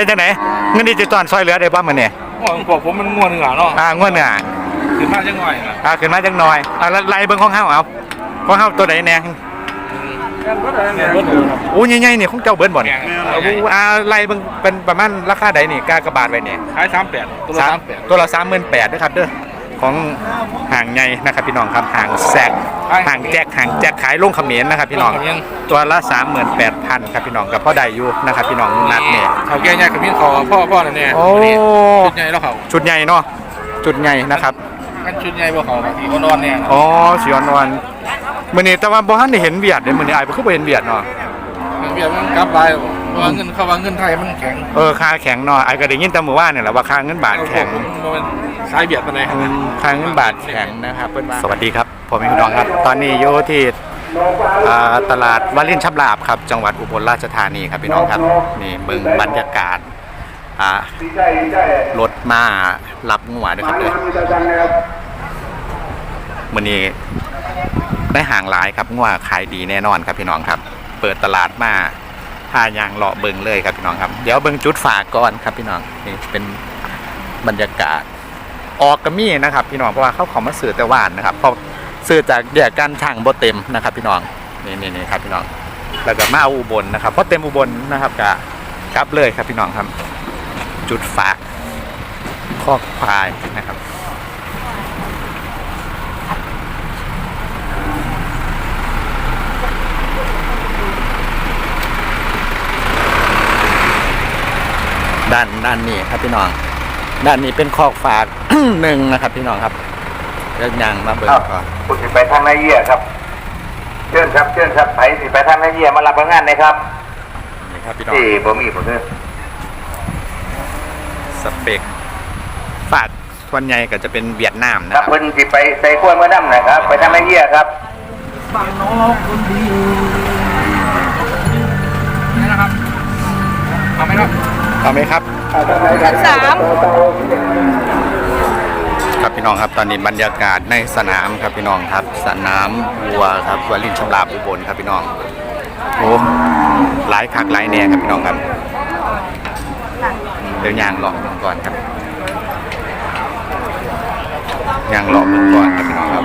เป็นจังไหนเงินดิจิตอลซอยเหลือได้บ้างมันเนี่ยว่าผมบอกผมมันง่วนเหนือเนาะอ่างวดเนี่ยขึ้นมาจังหน่อยนะอ่าขึ้นมาจังหน่อยอ่าแล้วไล่เบิ่งของเฮาเอาของเฮาตัวใดแน่เนี่ยรถหนูครับอู้ใหญ่ๆนี่ของเจ้าเบิ้นบ่แกนี่งเอาอู้อ่าไล่เบิ่งเป็นประมาณราคาใดนี่กากระบาดไว้นี่ขายสามแปดตัวละสามแปดตัวละ38,000เด้อครับเด้อ ของห่างใหญ่นะครับพี่น้องครับห่างแซกห่างแจกห่างแจกขายลงเขมรนะครับพี่น้องตัวละ38,000ครับพี่น้องกับพ่อใดอยู่นะครับพี่น้องนัดเนี่ยเขาแก่ใหญ่กับมีเขาพ่อพ่อนั่นเนี่ยโอ้ชุดใหญ่แล้วเขาชุดใหญ่เนาะชุดใหญ่นะครับกันชุดใหญ่บ่เขาที่เขานอนเนี่ยอ๋อสีอ่อนๆมื้อนี้แต่ว่าบ่ทันได้เห็นเวียดเด้มื้อนี้อ้ายบ่คือบ่เห็นเวียดเนาะเบียดมันกลับไปเพราะว่าเงินเขาว่าเงินไทยมันแข็งเออค่าแข็งเนาะอ้ายก็ได้ยินแต่เมื่อวานนี่แหละว่าค่าเงินบาทแข็ง มันสายเบียดไปไหนอืมค่าเงินบาทแข็งนะครับเพิ่นว่าสวัสดีครับผมพี่น้องครับ ตอนนี้อยู่ที่อ่าตลาดวารินชับลาบครับ จังหวัดอุบลราชธานีครับพี่น้องครับนี่เบิ่งบรรยากาศอ่ารถมารับงัวด้วยครับเด้อมื้อนี้ได้ห่างหลายครับงัวขายดีแน่นอนครับพี่น้องครับ เปิดตลาดมาพายางเลาะเบิงเลยครับพี่น้องครับ เดี๋ยวเบิงจุดฝากก่อนครับพี่น้องนี่เป็นบรรยากาศ ออกกระมี่นะครับ พี่น้องเพราะว่าเขาขอมาสื่อแต่ว่านนะครับเขาสื่อจากเดียกันช่างบ่เต็มนะครับ พี่น้องนี่นี่นี่ครับพี่น้องแล้วก็มาเอาอุบลนะครับเพราะเต็มอุบลนะครับกะกลับเลยครับพี่น้องครับ จุดฝากคอกควายนะครับด้านด้านนี้ครับพี่น้อง ด้านนี้เป็นคอกฝาก หนึ่งนะครับพี่น้องครับเรื่องยางมาเบิกก่อนคุณสิไปทางนาเยียครับเชิญครับเชิญครับไปสิไปทางนาเยียมารับงานนะครับนี่ครับพี่น้องที่ผมมีผมคือสเปกฝากส่วนใหญ่ก็จะเป็นเวียดนามนะคครัรับบเพิ่นสิไปใส่กล้วยเมื่อน้ำนะครับ ไปทางนาเยียครับนะครับเอาไหมครับเอาไหมครับ สามครับพี่น้องครับตอนนี้บรรยากาศในสนามครับพี่น้องครับ สนามวัวครับวารินชำราบอุบลครับพี่น้องโอ้หลายคักหลายแน่ครับพี่น้องครับเดี๋ยวยางหลอกก่อนครับยางหลอกก่อนครับพี่น้องครับ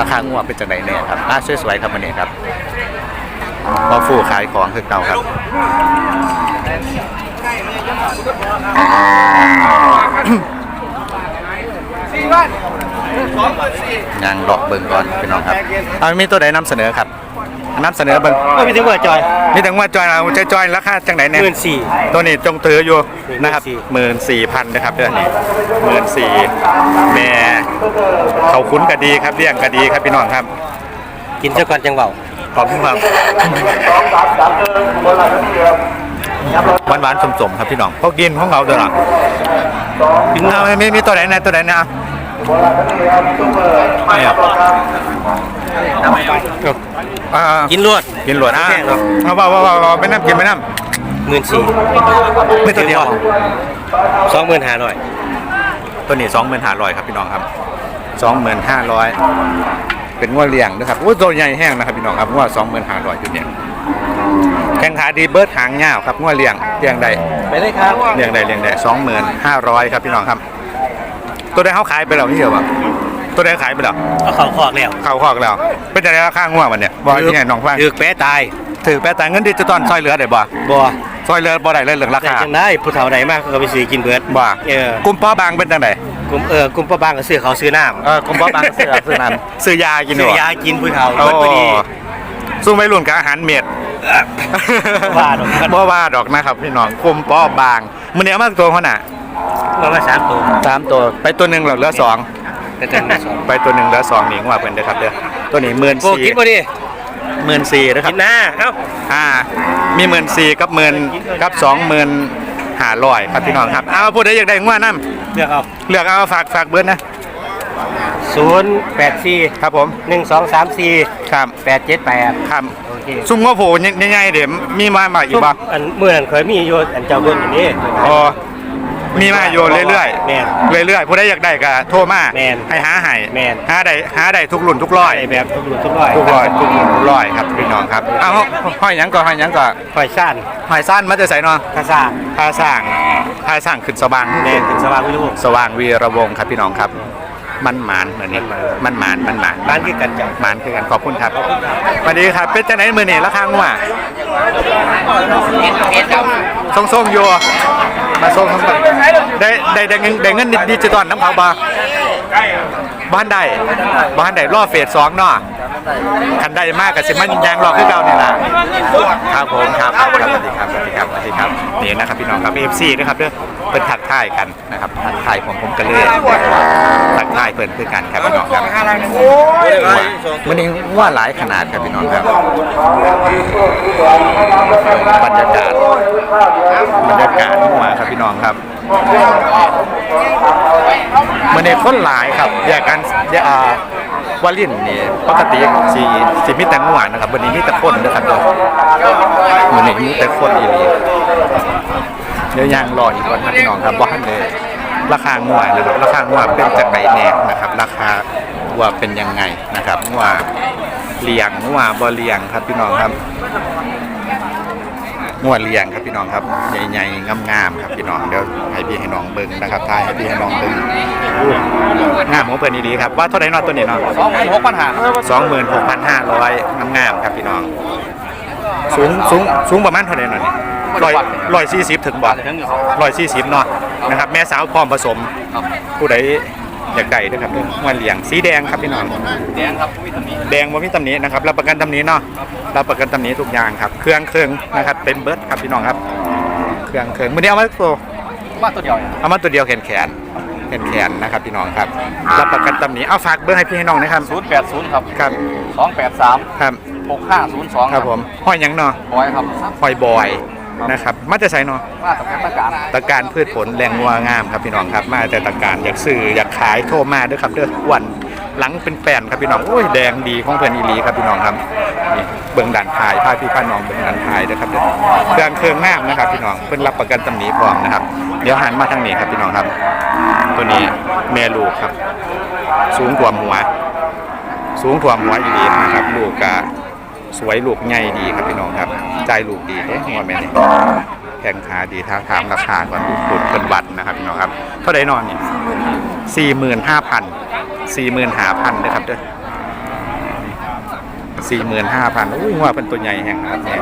ราคางวเป็นจังไดเนี่ยครับอะสวยๆครับวันนี้ครับพอฟูขายของคือเก่าครับ ยางดอกเบิ่งก่อนพี่น้องครับเอามีตัวใดนำเสนอครับนำเสนอเบิ่งไม่ไปถึงว่าจอยมีถึงว่าจอยเอาใจจอยราคาจังไหนเนี่ยหมื่นสี่ตัวนี้จงถืออยู่นะครับหมื่นสี่พันนะครับเดือนนี้หมื่นสี่แม่เขาคุ้นก็ดีครับเลี้ยงก็ดีครับพี่น้องครับ กินเจ้าก่อนจังเบาขอบคุณครับ หวานหวานๆสมๆครับพี่น้องพอกินของเราตัวหลังกินเอาไม่มีมีตัวไหนนะตัวไหนนะเนี่ยอ่ากินรวดกินหลวดอะแพงเนอะเอาว่าว่าว่าไปน้ำกินไปน้หมื่นสี่ำไม่ตัวเดียวสองหมื่นห้าร้อยตัวนี้สองหมื่นห้าร้อยครับพี่น้องครับสองหมื่นห้าร้อยเป็นงวดเลี้ยงนะครับโอ้ตัวใหญ่แห้งนะครับพี่น้องครับงวดสองหมื่นห้าร้อยจุดเนี่ย แข้งขาดีเบิร์ดหางยาวครับงวดเลี้ยงเลี้ยงใดไปเลยครับเลี้ยงใดเลี้ยงใดสองหมื่นห้าร้อยครับพี่น้องครับ ตัวใดเขาขายไปแล้วพี่เดียวป่ะตัวใดขายไปแล้วเอาเขาคอกแล้วเข้าคอกแล้ว เป็นจะได้ราคางวดมันเนี่ยบอกที่ไหนน้องฟังถือแป๊ะตายถือแปรแต่เงินดิจิตอลซอยเหลือได้บ่บ่ซอยเหลือบ่ได้เลยเหลืองราแต่คาจังได้ผู้เฒ่าใดมากก็ไปซื้อกินเบิดบ่เออกลุ่มป้อบางเป็นจังไดกลุ่มเออกลุ่มป้าบางก็ซื้อเขาวซื้อน้ำเออกลุ่มป้อบางก็ซื้อซื้อนั้นซื้อยากินซื้ด้อวยยากินผู้เฒ่าโอ้เบิดพอดีสู้ไม่รุ่นกับอาหารเม็ด ว่าดอกบ่ว่าดอกนะครับพี่น้องกลุ่มป้อบางมื้อนี้เอามาตัวเขาน่ะประมาณสามตัวสามตัวไปตัวหนึงเหลือสองแต่จังไม่สองไปตัวหนึงเหลือสองนี่ว่าเพิ่นเด้อครับเด้อตัวนี้โกกิน14,000บ่ดิหมื่นสี่นะคกิรับนหน้าเอ้าอ่ามีหมื่นสี่กับหมื่นกับสองหมื่นห้าร้อยครับพี่น้องครับ เอาพูดได้อยากได้งว่าน้เลือกเอาำเลือกเอาฝากฝากเบิร์ดนะศูนย์แปดสี่ครับผมหนึ่งสองสามสี่ครับแปดเจ็ดแปดครับ โอเคซุ่มง้อโผล่ใหญ่ๆเดี๋ยวมีมาใหม่อีกบ่อันเมื่อนั้นเคยมีอยู่อันเจ้าเบิ้ลอันนี้อ๋อมีมาอยู่เรื่อยแมนๆเรื่อยๆผู้ใดอยากได้ก็โทรมาแม่นให้หาให้แม่นหาได้หาได้ทุกรุ่นทุกร้อยไอแบบทุกรุ่นทุกร้อยทุกร้อยทุกรุ่นทุกร้อยครับพี่น้องครับเอ้าห้อยหยังก่อนห้อยหยังก่อนไฟสั้นห้อยสั้นมาจะใส่เนาะกระซ่าท่าสร้างท่าสร้างขึ้นสว่างแมนถึงสว่างวิรุสว่างวีระวงศ์ครับพี่น้องครับ มันหมานเหมือนนี้มันหมานมันหมานร้านคือกันจับหมานคือกันขอบคุณครับสวัสดีครับเป็นจังไหนมือนี่ราคางัวส่งส่งๆอยู่มาส่งส่งๆได้ได้ได้เงินได้เงินดิจิตอลน้ำเขาบ่ บ้านใดบ้านใดรอเฟสสองเนาะคันได้มากกับสิมันยางรอคือเก่านี่ล่ะครับผมครับครับสวัสดีครับสวัสดีครับสวัสดีครับนี่นะครับพี่น้องครับ FC นะครับเด้อเป็นถักทายกันนะครับถักทายผมผมกันเลยถักทายเพิ่นคือกันครับพี่น้องครับมันนี้ว่าหลายขนาดครับพี่น้องครับบรรยากาศบรรยากาศหัวครับพี่น้องครับ มันในคนหลายครับอยากกันอ่าวาลินนี่ปกติสีสีมีแต่งัวนะครับวันนี้มีแต่คนนะครับเด้อวันนี้มีแต่คนอีหลีเดี๋ยวยางรออีกก่อนครับพี่น้องครับว่าเลยราคางัวนะครับ ราคางัวเป็นจากไหนแน่นะครับ ราคาวัวเป็นยังไงนะครับงัวเลี้ยงงัวบ่เลี้ยงครับพี่น้องครับ งวดเลี้ยงครับพี่น้องครับใหญ่ๆงามๆครับพี่น้องเดี๋ยวให้พี่ให้น้องเบิ่งนะครับทายให้พี่ให้น้องเบิ่งอู้งามของเปิดดีๆครับว่าเท่าไหร่เนอตัวนี้เนาะสองพันหกพันห้าสองหมื่นหกพันห้าร้อยงามๆครับพี่น้อง สูงสูงสูงประมาณเท่าไหร่เนาะนี่ร้อยร้อยสี่สิบถึงบ่ถึงอยู่ครับร้อยสี่สิบเนาะนะครับแม่สาวพร้อมผสมครับผู้ใด อยากได้ด้วยครับเรื่องงวดเลี้ยงสีแดงครับพี่น้อง แดงครับวิตามินแดงว่ามีตำหนินะครับรับประกันตำหนิเนาะรับประกันตำหนิทุกอย่างครับ เครื่องเครื่องนะครับเต็มเบิร์ดครับพี่น้องครับ เครื่องเครื่องมือนี้เอามาตัวว่าตัวเดียวเนี่ยเอามาตัวเดียวแขนแขนแขนแขนนะครับพี่น้องครับรับประกันตำหนิเอาฝากเบอร์ให้พี่ให้น้องนะครับศูนย์แปดศูนย์ครับครับสองแปดสามครับหกห้าศูนย์สองครับผมห้อยหยังเนาะบอยครับห้อยบอย นะครับมาจะใส่เนาะมาตรการตะการตะการพืชผลแรงงัวงามครับพี่น้องครับ มาแต่ตะการอยากซื้ออยากขายโทรมาเด้วยครับเด้ออ้วันหลังเป็นแป้นครับพี่น้องโอ้ยแดงดีของเพื่อนอีหลีครับพี่น้องครับนี่เบื้องด่านขายพาพี่พาน้องเบื้องด่านขายเด้อครับเด้อเครื่องเครื่องงามนะครับพี่น้องเพิ่นรับประกันตำหนิพร้อมนะครับ เดี๋ยวหันมาทางนี้ครับพี่น้องครับ ตัวนี้แม่ลูกครับ สูงกว่าหัว สูงกว่าหัวอีหลีนะครับลูกกะ สวยลูกใหญ่ดีครับพี่น้องครับใจลูกดีเด้หัวแม่นี่แข้งขาดีท้าทามราคาก่อนหลุดเป็นบัตรนะครับพี่น้องครับเท่าไดนอนนี่สี่หมื่นห้าพันสี่หมื่นห้าพันเด้อครับเด้อสี่หมื่นห้าพันอุ้ยว่าเป็นตัวใหญ่แห่งครับเนี่ย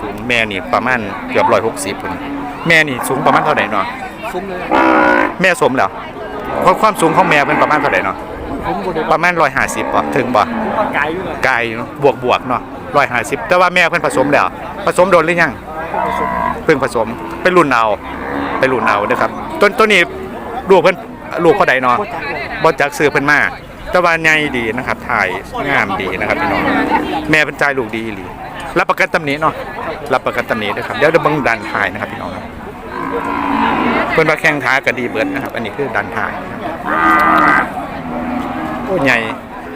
สูงแม่นี่ประมาณเกือบร้อยหกสิบคนแม่นี่สูงประมาณเท่าไหร่เนาะซุ้มเลยแม่สมแล้วเพราะความสูงของแม่เป็นประมาณเท่าไหร่เนาะซุ้มบนประมาณร้อยห้าสิบป่ะถึงป่ะ ไก่อยู่เลยไกลเนาะบวกบวกเนาะร้อยห้าสิบแต่ว่าแม่เพิ่นผสมแล้ว ผสมโดนหรือยังเพิ่งผสมเป็นรุ่นเอาเป็นรุ่นเอาเด้อครับต้นต้นนี้ลูกเพิ่นลูกเขาใดเนาะบ่จักซื้อเพิ่นมาแต่ว่าใหญ่ดีนะครับถ่ายงามดีนะครับพี่น้องแม่เป็นใจลูกดีอีหลีรับประกันตำหนิเนาะรับประกันตำหนิด้วยครับเดี๋ยวเดี๋ยวเบิ่งดันถ่ายนะครับพี่น้องครับเพิ่นว่าแข้งขาก็ดีเบิดนะครับ อันนี้คือดันถ่ายนะครับโอ้ใหญ่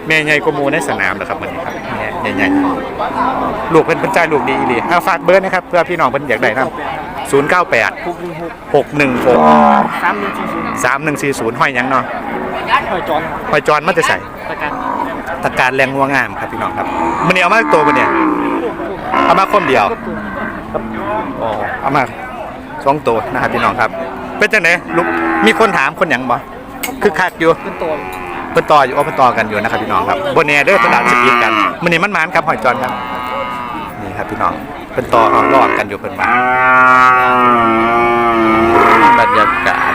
แม่ใหญ่กว่าหมูในสนามเหรอครับมันนี้ครับแม่ใหญ่ๆลูกเพิ่นเป็นใจลูกดีอีหลีเอาฝากเบอร์นะครับเพื่อพี่น้องเพิ่นอยากได้นำ098 หกหนึ่งหก616 สามหนึ่งสี่ศูนย์3140ห้อยหยังเนาะหอยจอนหอยจอนมันจะใส่ตะการตะการแรงงัวงามครับพี่น้องครับมันนี้เอามาตัวมันเนี่ยเอามาคมเดียวอ๋อเอามาสองตัวนะครับพี่น้องครับ เป็นจังไดลูกมีคนถามคนหยังบ่คือคักอยู่เป็นตัวเพิ่นต่ออยู่เอเพิ่นต่อกันอยู่นะครับพี่น้องครับบนแน่เด้อตลาดสปีดกันมันนี้มันมานครับหอยจอนครับนี่ครับพี่น้องเพิ่นต่อเอารอดกันอยู่เพิ่นมาบรรยากาศ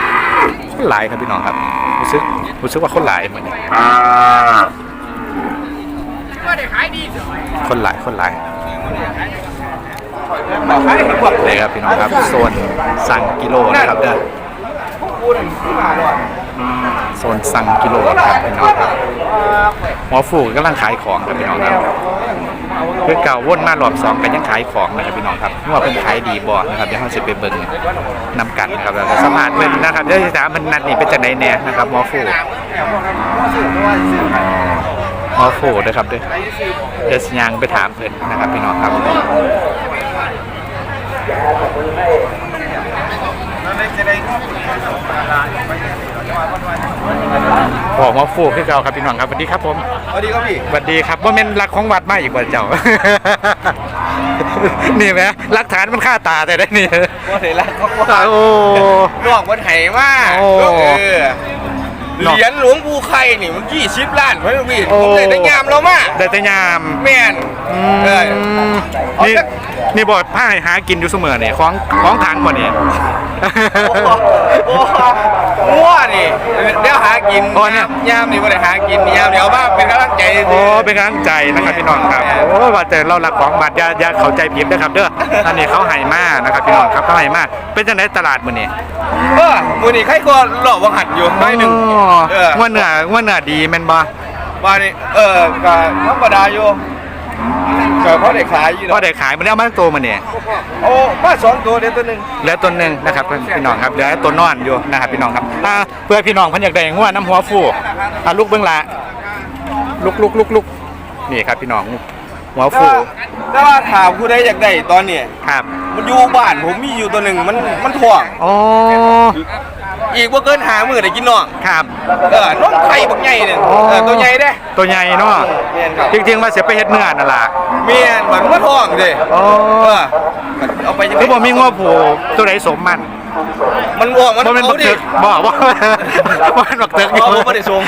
คนหลายครับพี่น้องครับรู้สึกรู้สึกว่าคนหลายเหมือนคนหลายคนหลายเลยครับพี่น้องครับโซนสั่งกิโลนะครับเด้อ โซนสั่งกิโลครับพี่น้องครับหมอฟูกำลังขายของครับพี่น้องครับเพื่อเก่าวนมารอบสองกันยังขายของนะครับพี่น้องครับว่าเป็นขายดีบ่นะครับเดี๋ยวเราจะไปเบิ่งนำกันนะครับแล้วก็สมานเพิ่นนะครับเดี๋ยวจะถามมันนัดนี่เป็นจังไดแน่นะครับหมอฟูหมอฟูนะครับเด้อเดี๋ยวสิยางไปถามเพิ่นนะครับพี่น้องครับ ออกมาฟูขึ้นเก่าครับพี่น้องครับสวัสดีครับผมสวัสดีครับพี่สวัสดีครับว่าเป็นรักของวัดมาอีกว่าเจ้า นี่ไหมหลักฐานมันฆ่าตาแต่ได้นี่ว่าเสร็จแล้วเขาว่าโอ้นอกวันไหมาโอ้เออเหรียญหลวงปู่ไข่นี่มันกี่สิบล้านเพื่อนพี่โอ้ผมเลยได้งามเรามากได้แต่ยามแม่นเออเอานี่จัก นี่บอกผ้าให้หากินอยู่เสมอเนี่ยของของทางบ่เนี่ยโอ้โหโอ้โหมั่วนี่เดี๋ยวหากินโอ้เนี่ยยามนี่ไม่ได้หากินยามเดี๋ยวมาเป็นกำลังใจโอ้เป็นกำลังใจนะครับพี่น้องครับโอ้ว่าแต่เราหลักของบัตรอย่าอย่าเข้าใจผิดนะครับเด้ออันนี้เขาให้มานะครับพี่น้องครับเขาให้มาเป็นจังไดตลาดมื้อนี้เออมือนี่ใครก็หลอกวังหัดอยู่น้อยหนึ่งเออว่าเนื้อว่าเนื้อดีแม่นบ่มานี่เออก็ธรรมดาอยู่ ก็เพราะได้ขายอยู่พอเนาะได้ขายมันได้เอามาทั้งตัวมันเนี่ยโอ้มาสองตัวเดี๋ยวตัวหนึ่งเหลือตัวหนึงนะครับพี่น้องครับเหลือตัวนอนอยู่นะครับพี่น้องครับอ่าเพื่อพี่น้องเพิ่นอยากได้งัวน้ำหัวฟูอะลูกเบิ่งละลุกลุกลุกลุกนี่ครับพี่น้องหัวแต่ฟูว่าแต่ว่าถามผู้ใดอยากได้ตอนนี้ครับ มันอยู่บ้านผมมีอยู่ตัวหนึ่งมันมันถ่วงอ๋อ อีกว่าเกินหามือได้กินน้องครับ เออน้องไข่บักใหญ่เนี่ยเออตัวใหญ่เด้ตัวใหญ่เนาะเมียนครับจริงๆว่าเสียไปเฮ็ดเนื้อนั่นล่ะเมียนเหมือนว่าท้องเด้อ๋อเออเอาไปยังไงคือบ่มีงัวผูตัวใดสมมัน มันง่วงมันบ่แม่นบัเอากดิตึกบ่บ่บ่แม่นบักตึกอยู่อ๋อบ่บ่ได้ส่ง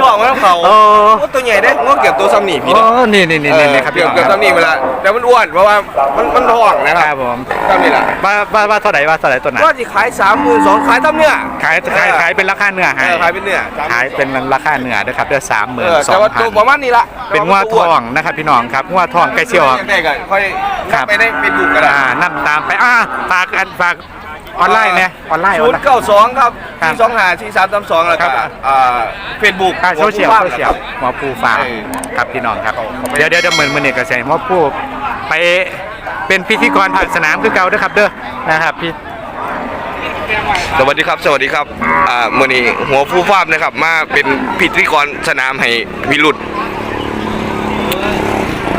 ง่วงมันเอาเขาโอ้โอ้ตัวใหญ่เด้ง่วงเก็บตัวซ้ำนี่พี่โอ้นะนี่นี่นี่นี่ครับพี่เก็บน้องเก็บครับซ้ำนี่เวลาแต่มันอ้วนเพราะว่ามันมันท้องนะคครัรับบผมซ้ำนี่แหละว่าว่าว่าเท่าไหร่ว่าเท่าไหร่ตัวไหนว่าสิขายสามหมื่นสองขายซ้ำเนี่ยขายขายขายเป็นราคาเนื้อเอให้อขายเป็นเนื้อขายเป็นราคาเนื้อด้วยครับเดือสามหมื่เอนอสอแต่งว่าพัตัวนประมาณนี้ละเป็นงัวทองนะครับพี่น้องครับงัวทองใกล้เชียว อยากได้ก็ค่อยครับ ไปได้เป็นบุกก็ได้ อ่านั่ตามไปอ่าฝากกันฝากออนไลน์เนี่ยออนไลน์อศูอนนไลย์น์เก้าสองครับครับที่สองหาที่สามสามสองแล้วครัก็บอ่าเฟซบุ๊ก อ่าโซเชียลโซเชียลหมอปูฝากเออครับพี่น้องครับเขาไปเดี๋ยวเดี๋ยวเดี๋ยวเหมือนมือนี่กระแสหมอปูไปเป็นพิธีกรผ่านสนามคือเก่าด้วยครับเด้อนะครับพี่ สวัสดีครับ สวัสดีครับอ่ามื่อนี้หัวผู้ฟาบนะครับ มาเป็นพิธีกรสนามให้วิรุธ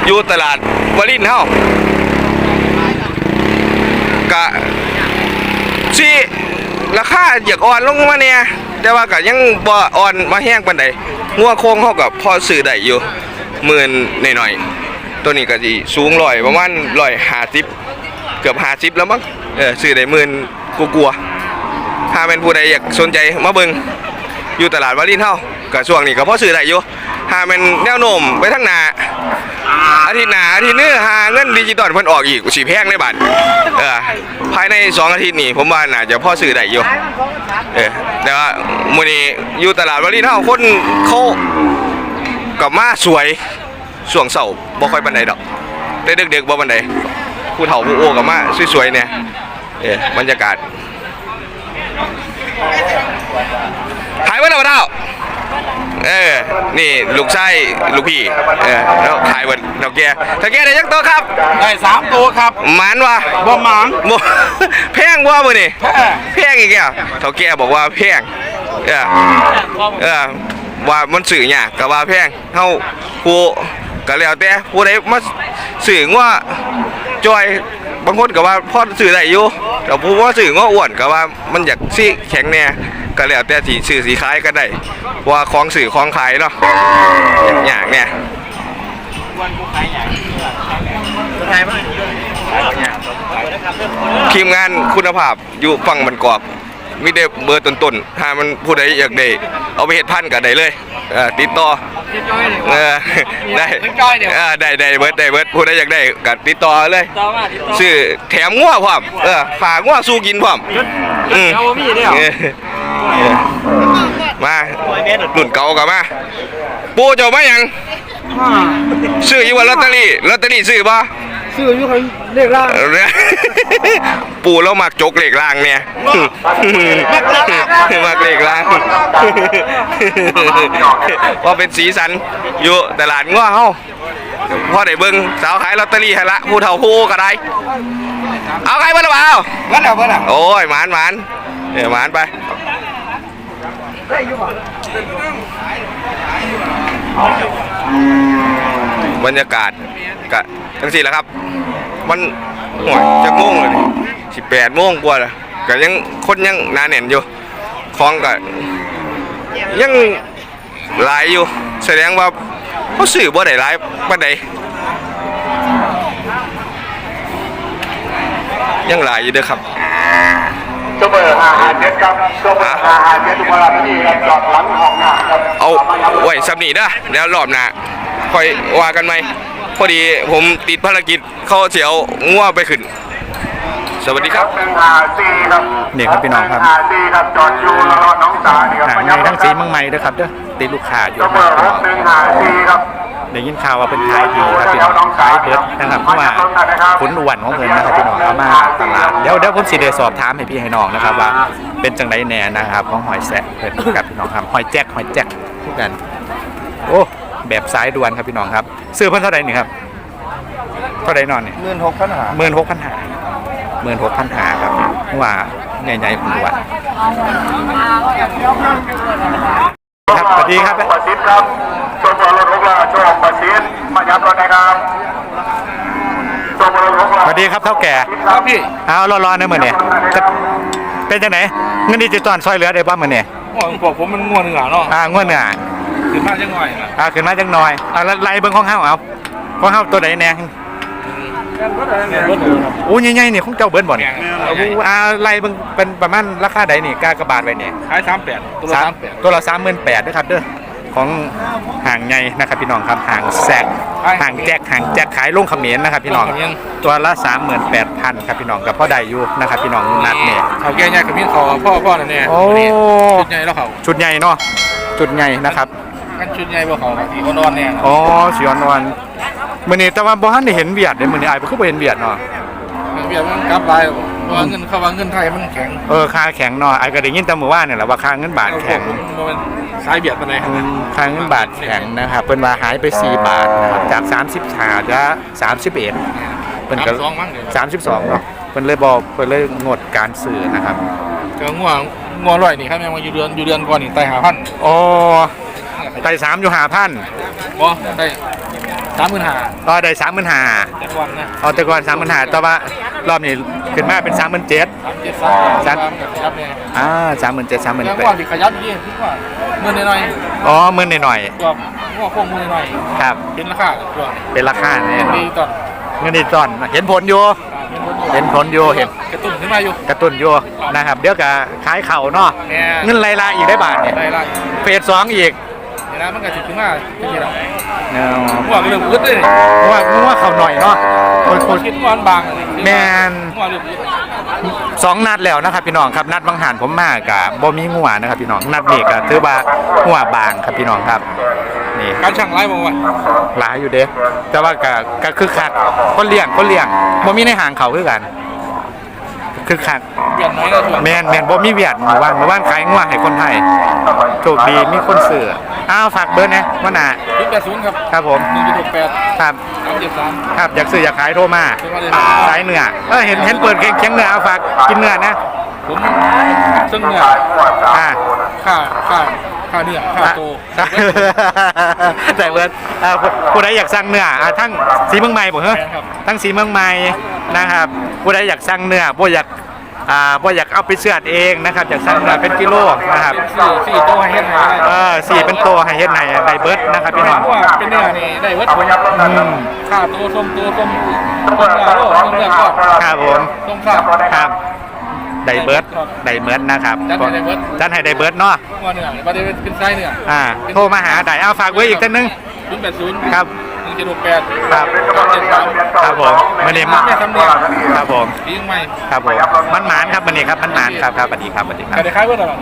อยู่ตลาดวลินเฮากะ ที่ราคาอยากอ่อนลงมาเนี่ยแต่ว่าก็ยังบ่อ่อนมาแห้งปานใดงัวโค้งเฮากับพอซื้อได้อยู่หมื่นหน่อยๆตัวนี้ก็สิสูงร้อยประมาณ150เกือบ50แล้วมั้งเออซื้อได้หมื่นกลัวๆถ้าเป็นผู้ใดอยากสนใจมาเบิงอยู่ตลาดวารินเฮาก็ช่วงนี้ก็พอซื้อได้อยู่ถ้าเป็นแนวโน้มไปทางหน้า อาทิตย์หน้าอาทิตย์นี้หาเงินดิจิตอลเพิ่นออกอีกสิแพงในบัดเออภายใน2อาทิตย์นี้ผมว่าน่าจะพ่อซื้อได้อยู่เออแต่ว่ามื้อนี้อยู่ตลาดวารินเฮาคนเขาก็มาสวยช่วงเช้าบ่ค่อยปานใดดอกแต่ดึกๆบ่ปานใดผู้เฒ่าผู้โอ้ก็มาสวยๆเนี่ยเออบรรยากาศขายไว้แล้วเปล่า เออ นี่ลูกไส้ลูกพี่เออแล้วขายวันเท่าแก่เท่าแก่ได้ยักตัวครับได้สามตัวครับหมานวะบ่หมานบ่แพงว่ามือนี่แพงแพงอีกแล้วเท่าแก่บอกว่าแพงเออเออว่ามันสื่อเนี่ยากก็ว่าแพงเฮาผู้ก็แล้วแต่ผู้ใดมาสื่อว่าจอยบางคนก็ว่าพอสื่อได้อยู่แต่ผู้ว่าสื่อว่าอ้วนก็ว่ามันอยากสิแข็งแน่ ก็แล้วแต่สีสื่อสีคล้ายก็ได้ว่าของสื่อของขายเนาะอย่างเนี่ยทีมงานคุณภาพอยู่ฝั่งมันกรอบ มีได้เบอร์ต้นๆถ้ามันผู้ใดอยากได้เอาไปเฮ็ดพันธุ์ก็ได้เลยเออติดต่อเออได้เออได้ได้เบิร์ดได้เบิร์ดผู้ใดอยากได้ก็ติดต่อเลยซื้อแถมงัวพร้อมเออฝากงัวสู้กินพร้อมอืมเออเออมารุ่นเก่ากับมาปูเจ้ามาหยังซื้ออยู่ว่าลอตเตอรี่ลอตเตอรี่ซื้อบ่ ซื้ออยู่คนเลขล่างปูแล้วมักจกเหล็กรางเนี่ยมักเหล็กรางว่าเป็นสีสันอยู่ตลาดง้อเฮาพ่อได้เบิ่งสาวขายลอตเตอรี่ให้ละผู้เฒ่าผู้ก็ได้เอาใครมาหรือเปล่าวัดแล้ววัดแล้วโอ้ยหมานหมานเออหมานไปบรรยากาศกะ ทั้งสี่แหล้วครับ มันห่วยจะโมงเลยสิบแปดโมงกว่าและก็ยังคนยังหนาแน่นอยู่ของก็ยังหลายอยู่ แสดงว่าเขาซื้อบ่ได้หลายปานใดยังหลายอยู่เด้อครับซูเปอร์ห้าห้าเจ็ดครับซูเปอร์ห้าห้าเจ็ดทุกเวลาที่นี่ครับจอดหลังห้องน้ำครับเอาไว้สับนี้นะเดี๋ยวรอบหน้าค่อยว่ากันไหม พอดีผมติดภารกิจเขาเสียวง่วไปขึ้น สวัสดีครับหนึ่งห้าสี่ครับนี่ครับพี่น้องครับหห้าสี่ครับจอดอยู่รอน้องสานี่ครับหางในทั้งสีเมืองใหม่ด้วยครับเด้อติดลูกค้าอยู่ซูนะเปอร์พี่หน้กองหนึ่งห้าสี่ครับได้ยินข่าวว่าเป็นขายดีครับพี่น้องขายเบิดนะครับเพราะว่าขุนอ้วนของเพิ่นนะครับพี่น้องเอามาตลาดเดี๋ยวเดี๋ยวผมสิได้สอบถามให้พี่ให้น้องนะครับว่า เป็นจังไดแหน่นะครับของหอยแซะเพิ่นครับพี่น้องครับหอยแจ็คหอยแจ็คคู่กัน โอ้ แบบสายด่วนครับพี่น้องครับ ซื้อเพิ่นเท่าไหร่นี่ครับ เท่าไหร่นอนนี่เงินหกพันหาหมื่นหกพันหาหมื่นหกพันหาครับว่าใหญ่ๆผมว่าครับสวัสดีครับประสิทธิ์ครับซูเปอร์รถหกล้อโชคประสิทธิ์มาย้ำรถนะครับซูเปอร์รถหกล้อสวัสดีครับเท่าแก่ครับพี่เอารอๆนะมือเนี่ยจะเป็นจังไหนเงินดิจิตอลซอยเหลือได้บ้างมือเนี่ยง่วงพวกผมมันง่วงหนึ่งหล่ะเนาะอ่างวดเหนือ ถึงมากจังหน่อยนะอ่าขึ้นมาจังหน่อยอ่าแล้วไล่เบิ้งของเฮาเอาของเฮาตัวไหนแน่เนี่ยรถดูครับอู้ใหญ่ๆนี่ของเจ้าเบิ้นบ่เนี่ยแม่นเอาอู้อ่าไล่เบิ้งเป็นประมาณราคาใดนี่กากระบาดไว้เนี่ยขายสามแปดตัวละสามแปดตัวละสามหมื่นแปดด้วยครับเด้อของห่างใหญ่นะครับพี่น้องครับห่างแซกห่างแจ็คห่างแจ็คขายลงเขมรนะครับพี่น้องตัวละสามหมื่นแปดพันครับพี่น้องกับพ่อใดอยู่นะครับพี่น้องนัดเนี่ยเขาแก่ใหญ่กับมีเขาพ่อพ่อนั่นเนี่ยโอ้ชุดใหญ่แล้วเขาชุดใหญ่เนาะชุดใหญ่นะครับ กันชุดใหญ่บ่เขาทีเขานอนเนี่ยอ๋อสีอ่อนๆมื้อนี้แต่ว่าบ่ทันได้เห็นเวียดเด้มื้อนี้อ้ายบ่คือบ่เห็นเวียดเนาะเบียดมันกลับไปว่าเงินเขาว่าเงินไทยมันแข็งเออค่าแข็งเนาะอ้ายก็ได้ยินแต่มื้อวานนี่แหละว่าค่าเงินบาทแข็งมันสายเบียดมาเลยอืมค่าเงินบาทแข็งนะครับเพิ่นว่าหายไป 4 บาทนะครับจาก 30หาจะ31เพิ่นก็สองมั้งเดี๋ยว32เนาะเพิ่นเลยบอกเพิ่นเลยงดการซื้อนะครับเจอง่วงง่วงร่อยนี่ครับแม่งมาอยู่เดือนอยู่เดือนก่อนนี่ไต่หาพันอ๋อ ไต่3อยู่5,000บ่ได้สามหมื่นห้าก็ได้35,000แต่ก่อนนะเอาแต่ก่อน35,000แต่ว่ารอบนี้ขึ้นมาเป็น37,000สามเจ็ดสามสามกับขยับเนี่ยอ่า37,000แล้ว38,000ก่อนที่ขยับยี่พี่ว่าเงินหน่อยอ๋อมื้อหน่อยๆตัวง่วงคงเงินหน่อยๆครับๆเห็นราคาตัวเป็นราคาเนี่ยดีตอนเงินดิจิตอลเห็นผลอยู่เห็นผลอยู่เห็นกระตุ้นขึ้นมาอยู่กระตุ้นอยู่นะครับ เดี๋ยวก็ขายเข่าเนาะแม่เงินไล่ลาอีกได้บาทเนี่ยได้ไล่เฟสสองอีกเห็ นแล้วมันก็ถึงขึ้นมาที่นี่แล้วเนาะง่วงก็เริ่มอึดเลยว่าว่าเขาหน่อยเนาะคนคคนนคิดว่ามันบางเลยแม่นง่วงเริ่มอึดสองนัดแล้วนะครับพี่น้องครับนัดบางหันผมมากกับบ่มีงัวนะครับพี่น้องนัดนี้ก็ถือว่างัวบางครับพี่น้องครับนี่การช่างไล่บอกว่าหลายอยู่เด้แต่ว่าก็ก็คือคักคนเลี้ยงคนเลี้ยงบ่มีในห่างเขาคือกัน คือคักเปลี่ยนน้อยแล้วช่วงแมนแมนบ่มีเวียดหมู่บ้านหมู่บ้านขายงัวให้คนไทยโชคดีมีคนซื้ออ้าวฝากเบอร์นะว่าน่ะยุดแปดศูนย์ครับครับผมหนึ่งจุดหกแปดครับสามเจ็ดสามครับอยากซื้ออยากขายโทรมาโทรมาเลยสายเนื้อเออเห็นเห็นเปิดเคียงเคียงเนื้อเอาฝากกินเนื้อนะผมซึ่งเนี่ยอ่าค่าค่าค่าเนื้อค่าโตใส่เบิร์ดอ่าผู้ผู้ใดอยากสั่งเนื้ออ่าทั้งสีเมืองใหม่บ่เหรอแม่นครับทั้งสีเมืองใหม่นะครับผู้ใดอยากสั่งเนื้อบ่อยาก อ่าบ่อยากเอาไปเชือดเองนะครับอยากสั่งเนื้อเป็นกิโลนะครับเป็นสี่สี่โตให้เฮ็ดให้ได้เออสี่เป็นตัวให้เฮ็ดให้ได้เบิร์ดนะครับพี่น้องว่าเป็นเนื้อนี่ได้เวิร์ดผมอืมค่าโตส้มโตส้มส้มเนื้อโลส้มเนื้อก็ครับผมส้มข้าวครับไดเบิร์ดไดเบิร์ดนะครับจัดให้ไดเบิร์ดจัดให้ไดเบิร์ดเนาะว่าเนื้อประเดี๋ยวเป็นไส้เนื้ออ่าโทรมาหาไดเอาฝากไว้อีกท่านนึงศูนย์แปดศูนย์ครับหนึ่ง เจ็ดหกแปดครับเจ็ดสามครับผมมันนี่แม่ทำเนียครับผมปีใหม่ครับผมมันหมานครับมันนี่ครับมันหมานครับครับสวัสดีครับสวัสดีครับ แต่ได้ขายเวิร์ดหรอ